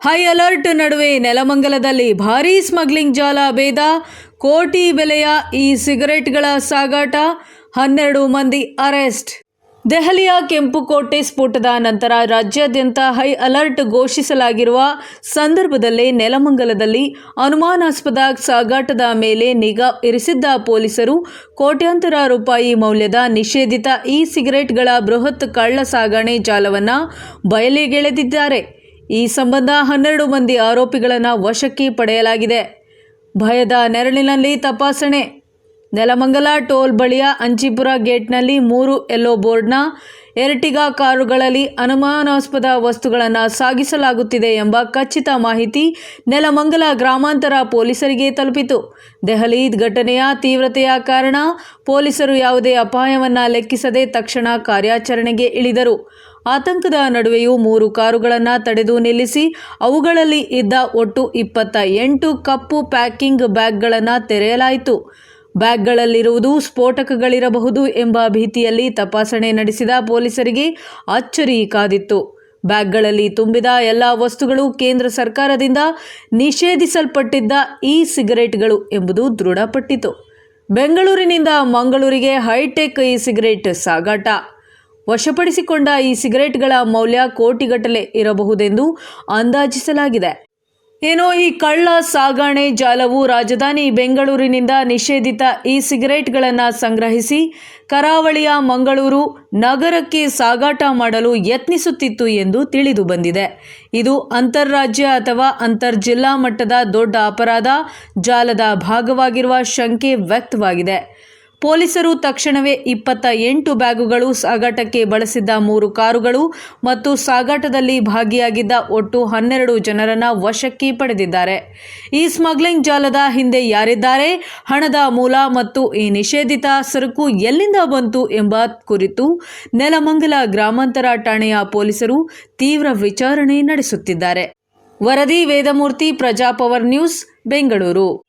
High alert ನಡುವೆ ನೆಲಮಂಗಲದಲ್ಲಿ ಭಾರೀ smuggling ಜಾಲ ಭೇದ. ಕೋಟಿ ಬೆಲೆಯ ಈ ಸಿಗರೆಟ್ಗಳ ಸಾಗಾಟ. ಹನ್ನೆರಡು ಮಂದಿ ಅರೆಸ್ಟ್. ದೆಹಲಿಯ ಕೆಂಪುಕೋಟೆ ಸ್ಫೋಟದ ನಂತರ ರಾಜ್ಯಾದ್ಯಂತ ಹೈ ಅಲರ್ಟ್ ಘೋಷಿಸಲಾಗಿರುವ ಸಂದರ್ಭದಲ್ಲೇ ನೆಲಮಂಗಲದಲ್ಲಿ ಅನುಮಾನಾಸ್ಪದ ಸಾಗಾಟದ ಮೇಲೆ ನಿಗಾ ಇರಿಸಿದ್ದ ಪೊಲೀಸರು ಕೋಟ್ಯಾಂತರ ರೂಪಾಯಿ ಮೌಲ್ಯದ ನಿಷೇಧಿತ ಇ ಸಿಗರೆಟ್ಗಳ ಬೃಹತ್ ಕಳ್ಳ ಸಾಗಣೆ ಜಾಲವನ್ನು ಬಯಲಿಗೆಳೆದಿದ್ದಾರೆ. ಈ ಸಂಬಂಧ ಹನ್ನೆರಡು ಮಂದಿ ಆರೋಪಿಗಳನ್ನು ವಶಕ್ಕೆ ಪಡೆಯಲಾಗಿದೆ. ಭಯದ ನೆರಳಿನಲ್ಲಿ ತಪಾಸಣೆ ನೆಲಮಂಗಲ ಟೋಲ್ ಬಳಿಯ ಅಂಚಿಪುರ ಗೇಟ್ನಲ್ಲಿ ಮೂರು ಎಲ್ಲೋ ಬೋರ್ಡ್ನ ಎರ್ಟಿಗಾ ಕಾರುಗಳಲ್ಲಿ ಅನುಮಾನಾಸ್ಪದ ವಸ್ತುಗಳನ್ನು ಸಾಗಿಸಲಾಗುತ್ತಿದೆ ಎಂಬ ಖಚಿತ ಮಾಹಿತಿ ನೆಲಮಂಗಲ ಗ್ರಾಮಾಂತರ ಪೊಲೀಸರಿಗೆ ತಲುಪಿತು. ದೆಹಲಿ ಘಟನೆಯ ತೀವ್ರತೆಯ ಕಾರಣ ಪೊಲೀಸರು ಯಾವುದೇ ಅಪಾಯವನ್ನು ಲೆಕ್ಕಿಸದೆ ತಕ್ಷಣ ಕಾರ್ಯಾಚರಣೆಗೆ ಇಳಿದರು. ಆತಂಕದ ನಡುವೆಯೂ ಮೂರು ಕಾರುಗಳನ್ನು ತಡೆದು ನಿಲ್ಲಿಸಿ ಅವುಗಳಲ್ಲಿ ಇದ್ದ ಒಟ್ಟು ಇಪ್ಪತ್ತ ಎಂಟು ಕಪ್ಪು ಪ್ಯಾಕಿಂಗ್ ಬ್ಯಾಗ್ಗಳನ್ನು ತೆರೆಯಲಾಯಿತು. ಬ್ಯಾಗ್ಗಳಲ್ಲಿರುವುದು ಸ್ಫೋಟಕಗಳಿರಬಹುದು ಎಂಬ ಭೀತಿಯಲ್ಲಿ ತಪಾಸಣೆ ನಡೆಸಿದ ಪೊಲೀಸರಿಗೆ ಅಚ್ಚರಿ ಕಾದಿತ್ತು. ಬ್ಯಾಗ್ಗಳಲ್ಲಿ ತುಂಬಿದ ಎಲ್ಲ ವಸ್ತುಗಳು ಕೇಂದ್ರ ಸರ್ಕಾರದಿಂದ ನಿಷೇಧಿಸಲ್ಪಟ್ಟಿದ್ದ ಇ ಸಿಗರೇಟ್ಗಳು ಎಂಬುದು ದೃಢಪಟ್ಟಿತು. ಬೆಂಗಳೂರಿನಿಂದ ಮಂಗಳೂರಿಗೆ ಹೈಟೆಕ್ ಇ ಸಿಗರೇಟ್ ಸಾಗಾಟ. ವಶಪಡಿಸಿಕೊಂಡ ಈ ಸಿಗರೇಟ್ಗಳ ಮೌಲ್ಯ ಕೋಟಿಗಟ್ಟಲೆ ಇರಬಹುದೆಂದು ಅಂದಾಜಿಸಲಾಗಿದೆ. ಏನೋ ಈ ಕಳ್ಳ, ಸಾಗಾಣೆ, ಜಾಲವು ರಾಜಧಾನಿ ಬೆಂಗಳೂರಿನಿಂದ ನಿಷೇಧಿತ ಈ ಸಿಗರೇಟ್ಗಳನ್ನು ಸಂಗ್ರಹಿಸಿ ಕರಾವಳಿಯ ಮಂಗಳೂರು ನಗರಕ್ಕೆ ಸಾಗಾಟ ಮಾಡಲು ಯತ್ನಿಸುತ್ತಿತ್ತು ಎಂದು ತಿಳಿದು ಬಂದಿದೆ. ಇದು ಅಂತಾರಾಜ್ಯ ಅಥವಾ ಅಂತರ್ ಜಿಲ್ಲಾ ಮಟ್ಟದ ದೊಡ್ಡ ಅಪರಾಧ. ಜಾಲದ ಭಾಗವಾಗಿರುವ ಶಂಕೆ ವ್ಯಕ್ತವಾಗಿದೆ. ಪೊಲೀಸರು ತಕ್ಷಣವೇ ಇಪ್ಪತ್ತ ಎಂಟು ಬ್ಯಾಗುಗಳು ಸಾಗಾಟಕ್ಕೆ ಬಳಸಿದ್ದ ಮೂರು ಕಾರುಗಳು ಮತ್ತು ಸಾಗಾಟದಲ್ಲಿ ಭಾಗಿಯಾಗಿದ್ದ ಒಟ್ಟು ಹನ್ನೆರಡು ಜನರನ್ನ ವಶಕ್ಕೆ ಪಡೆದಿದ್ದಾರೆ. ಈ ಸ್ಮಗ್ಲಿಂಗ್ ಜಾಲದ ಹಿಂದೆ ಯಾರಿದ್ದಾರೆ? ಹಣದ ಮೂಲ ಮತ್ತು ಈ ನಿಷೇಧಿತ ಸರಕು ಎಲ್ಲಿಂದ ಬಂತು ಎಂಬ ಕುರಿತು ನೆಲಮಂಗಲ ಗ್ರಾಮಾಂತರ ಠಾಣೆಯ ಪೊಲೀಸರು ತೀವ್ರ ವಿಚಾರಣೆ ನಡೆಸುತ್ತಿದ್ದಾರೆ. ವರದಿ, ವೇದಮೂರ್ತಿ, ಪ್ರಜಾಪವರ್ ನ್ಯೂಸ್, ಬೆಂಗಳೂರು.